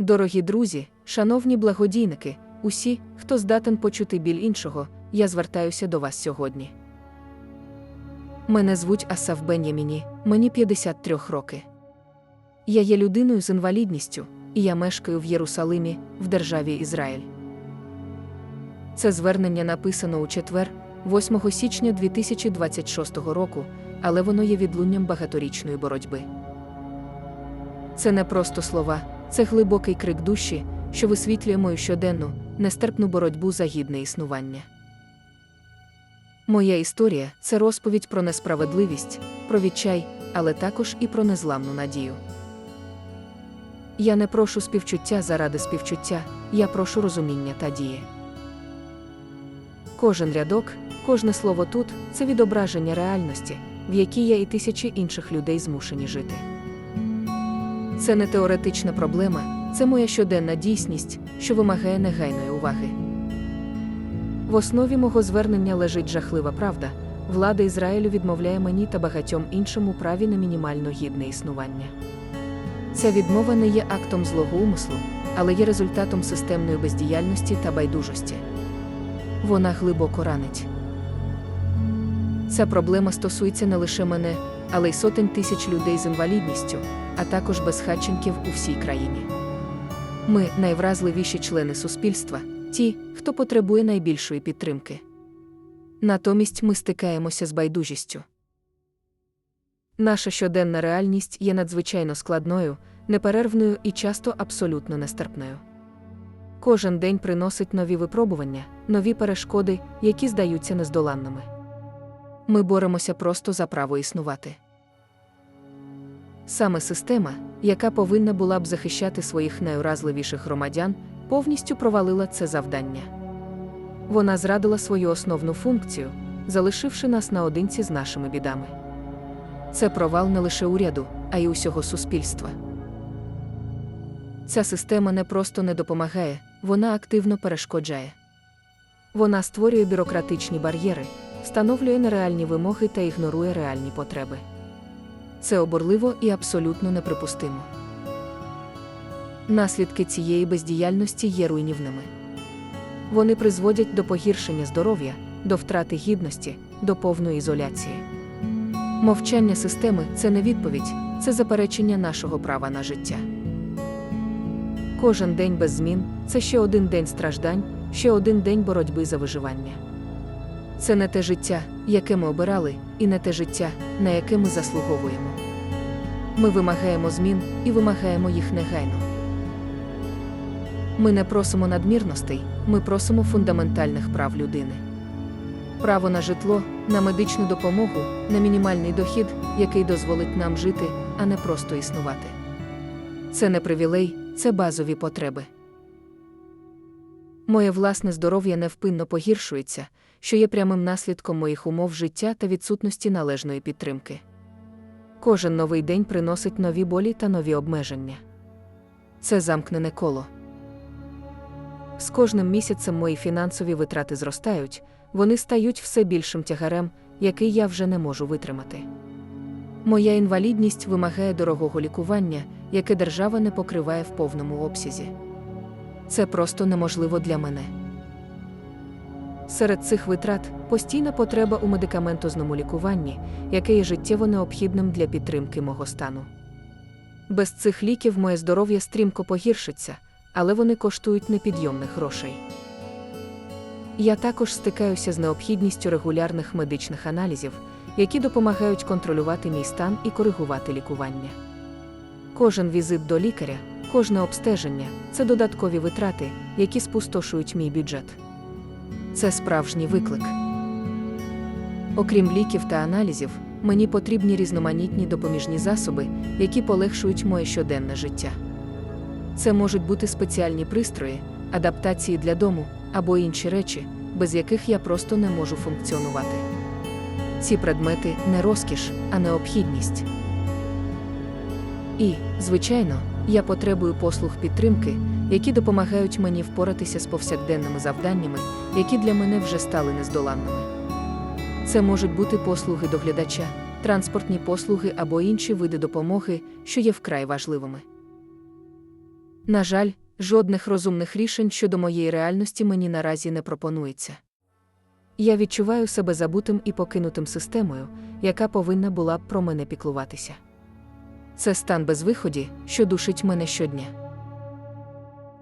Дорогі друзі, шановні благодійники, усі, хто здатен почути біль іншого, я звертаюся до вас сьогодні. Мене звуть Асаф Беняміні, мені 53 роки. Я є людиною з інвалідністю, і я мешкаю в Єрусалимі, в державі Ізраїль. Це звернення написано у четвер, 8 січня 2026 року, але воно є відлунням багаторічної боротьби. Це не просто слова, це глибокий крик душі, що висвітлює мою щоденну, нестерпну боротьбу за гідне існування. Моя історія це розповідь про несправедливість, про відчай, але також і про незламну надію. Я не прошу співчуття заради співчуття, я прошу розуміння та дії. Кожен рядок, кожне слово тут це відображення реальності, в якій я і тисячі інших людей змушені жити. Це не теоретична проблема, це моя щоденна дійсність, що вимагає негайної уваги. В основі мого звернення лежить жахлива правда. Влада Ізраїлю відмовляє мені та багатьом іншим у праві на мінімально гідне існування. Ця відмова не є актом злого умислу, але є результатом системної бездіяльності та байдужості. Вона глибоко ранить. Ця проблема стосується не лише мене, але й сотень тисяч людей з інвалідністю, а також безхатченків у всій країні. Ми найвразливіші члени суспільства, ті, хто потребує найбільшої підтримки. Натомість ми стикаємося з байдужістю. Наша щоденна реальність є надзвичайно складною, неперервною і часто абсолютно нестерпною. Кожен день приносить нові випробування, нові перешкоди, які здаються нездоланними. Ми боремося просто за право існувати. Саме система, яка повинна була б захищати своїх найуразливіших громадян, повністю провалила це завдання. Вона зрадила свою основну функцію, залишивши нас наодинці з нашими бідами. Це провал не лише уряду, а й усього суспільства. Ця система не просто не допомагає, вона активно перешкоджає. Вона створює бюрократичні бар'єри, встановлює нереальні вимоги та ігнорує реальні потреби. Це обурливо і абсолютно неприпустимо. Наслідки цієї бездіяльності є руйнівними. Вони призводять до погіршення здоров'я, до втрати гідності, до повної ізоляції. Мовчання системи це не відповідь, це заперечення нашого права на життя. Кожен день без змін це ще один день страждань, ще один день боротьби за виживання. Це не те життя, яке ми обирали, і не те життя, на яке ми заслуговуємо. Ми вимагаємо змін і вимагаємо їх негайно. Ми не просимо надмірностей, ми просимо фундаментальних прав людини. Право на житло, на медичну допомогу, на мінімальний дохід, який дозволить нам жити, а не просто існувати. Це не привілей, це базові потреби. Моє власне здоров'я невпинно погіршується, що є прямим наслідком моїх умов життя та відсутності належної підтримки. Кожен новий день приносить нові болі та нові обмеження. Це замкнене коло. З кожним місяцем мої фінансові витрати зростають, вони стають все більшим тягарем, який я вже не можу витримати. Моя інвалідність вимагає дорогого лікування, яке держава не покриває в повному обсязі. Це просто неможливо для мене. Серед цих витрат постійна потреба у медикаментозному лікуванні, яке є життєво необхідним для підтримки мого стану. Без цих ліків моє здоров'я стрімко погіршиться, але вони коштують непідйомних грошей. Я також стикаюся з необхідністю регулярних медичних аналізів, які допомагають контролювати мій стан і коригувати лікування. Кожен візит до лікаря, кожне обстеження це додаткові витрати, які спустошують мій бюджет. Це справжній виклик. Окрім ліків та аналізів, мені потрібні різноманітні допоміжні засоби, які полегшують моє щоденне життя. Це можуть бути спеціальні пристрої, адаптації для дому або інші речі, без яких я просто не можу функціонувати. Ці предмети не розкіш, а необхідність. І, звичайно, я потребую послуг підтримки, які допомагають мені впоратися з повсякденними завданнями, які для мене вже стали нездоланними. Це можуть бути послуги доглядача, транспортні послуги або інші види допомоги, що є вкрай важливими. На жаль, жодних розумних рішень щодо моєї реальності мені наразі не пропонується. Я відчуваю себе забутим і покинутим системою, яка повинна була б про мене піклуватися. Це стан безвиході, що душить мене щодня.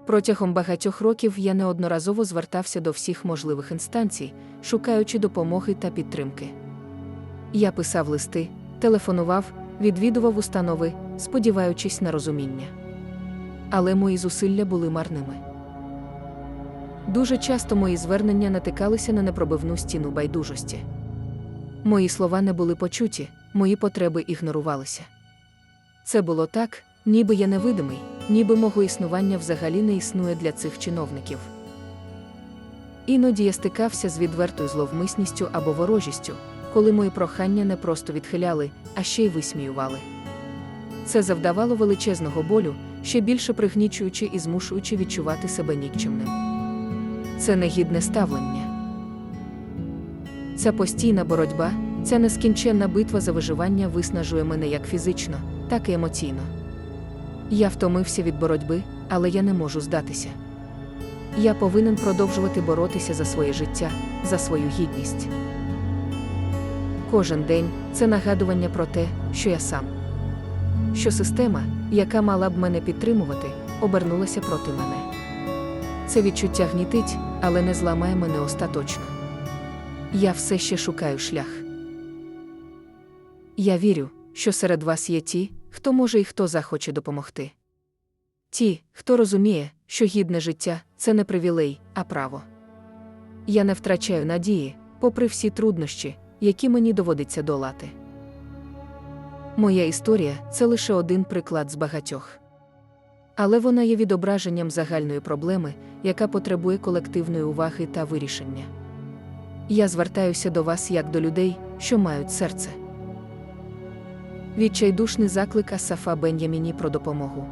Протягом багатьох років я неодноразово звертався до всіх можливих інстанцій, шукаючи допомоги та підтримки. Я писав листи, телефонував, відвідував установи, сподіваючись на розуміння. Але мої зусилля були марними. Дуже часто мої звернення натикалися на непробивну стіну байдужості. Мої слова не були почуті, мої потреби ігнорувалися. Це було так, ніби я невидимий, ніби мого існування взагалі не існує для цих чиновників. Іноді я стикався з відвертою зловмисністю або ворожістю, коли мої прохання не просто відхиляли, а ще й висміювали. Це завдавало величезного болю, ще більше пригнічуючи і змушуючи відчувати себе нікчемним. Це негідне ставлення. Ця постійна боротьба, ця нескінченна битва за виживання виснажує мене як фізично, так і емоційно. Я втомився від боротьби, але я не можу здатися. Я повинен продовжувати боротися за своє життя, за свою гідність. Кожен день це нагадування про те, що я сам. Що система, яка мала б мене підтримувати, обернулася проти мене. Це відчуття гнітить, але не зламає мене остаточно. Я все ще шукаю шлях. Я вірю, що серед вас є ті, хто може і хто захоче допомогти. Ті, хто розуміє, що гідне життя це не привілей, а право. Я не втрачаю надії, попри всі труднощі, які мені доводиться долати. Моя історія це лише один приклад з багатьох. Але вона є відображенням загальної проблеми, яка потребує колективної уваги та вирішення. Я звертаюся до вас як до людей, що мають серце. Відчайдушний заклик Асафа Бен'яміні про допомогу.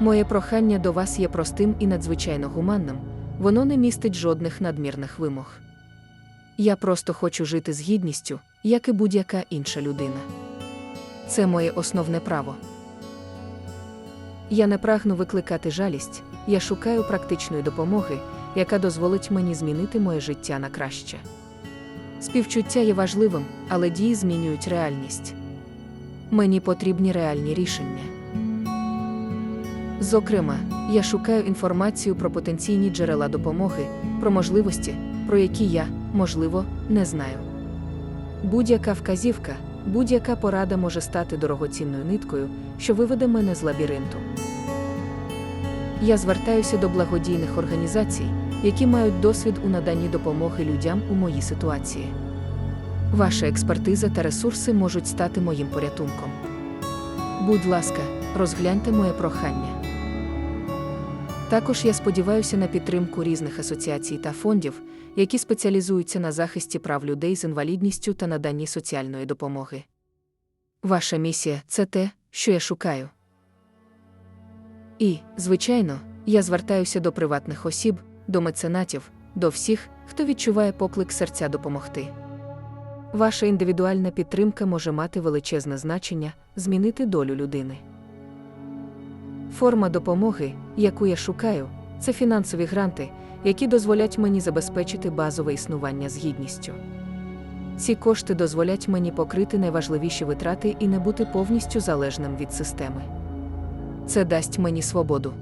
Моє прохання до вас є простим і надзвичайно гуманним, воно не містить жодних надмірних вимог. Я просто хочу жити з гідністю, як і будь-яка інша людина. Це моє основне право. Я не прагну викликати жалість, я шукаю практичної допомоги, яка дозволить мені змінити моє життя на краще. Співчуття є важливим, але дії змінюють реальність. Мені потрібні реальні рішення. Зокрема, я шукаю інформацію про потенційні джерела допомоги, про можливості, про які я, можливо, не знаю. Будь-яка вказівка, будь-яка порада може стати дорогоцінною ниткою, що виведе мене з лабіринту. Я звертаюся до благодійних організацій, які мають досвід у наданні допомоги людям у моїй ситуації. Ваша експертиза та ресурси можуть стати моїм порятунком. Будь ласка, розгляньте моє прохання. Також я сподіваюся на підтримку різних асоціацій та фондів, які спеціалізуються на захисті прав людей з інвалідністю та наданні соціальної допомоги. Ваша місія це те, що я шукаю. І, звичайно, я звертаюся до приватних осіб, до меценатів, до всіх, хто відчуває поклик серця допомогти. Ваша індивідуальна підтримка може мати величезне значення, змінити долю людини. Форма допомоги, яку я шукаю, це фінансові гранти, які дозволять мені забезпечити базове існування з гідністю. Ці кошти дозволять мені покрити найважливіші витрати і не бути повністю залежним від системи. Це дасть мені свободу.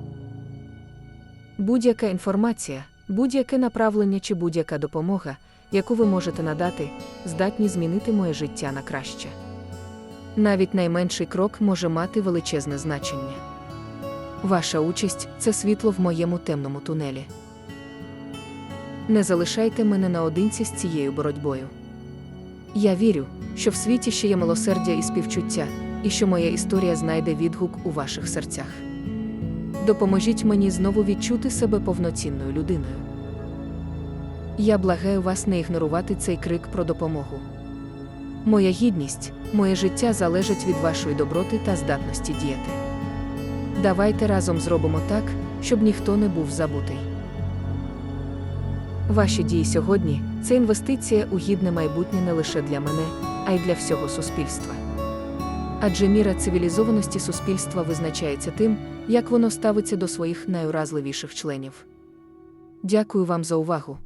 Будь-яка інформація, будь-яке направлення чи будь-яка допомога, яку ви можете надати, здатні змінити моє життя на краще. Навіть найменший крок може мати величезне значення. Ваша участь це світло в моєму темному тунелі. Не залишайте мене наодинці з цією боротьбою. Я вірю, що в світі ще є милосердя і співчуття, і що моя історія знайде відгук у ваших серцях. Допоможіть мені знову відчути себе повноцінною людиною. Я благаю вас не ігнорувати цей крик про допомогу. Моя гідність, моє життя залежить від вашої доброти та здатності діяти. Давайте разом зробимо так, щоб ніхто не був забутий. Ваші дії сьогодні це інвестиція у гідне майбутнє не лише для мене, а й для всього суспільства. Адже міра цивілізованості суспільства визначається тим, як воно ставиться до своїх найуразливіших членів. Дякую вам за увагу.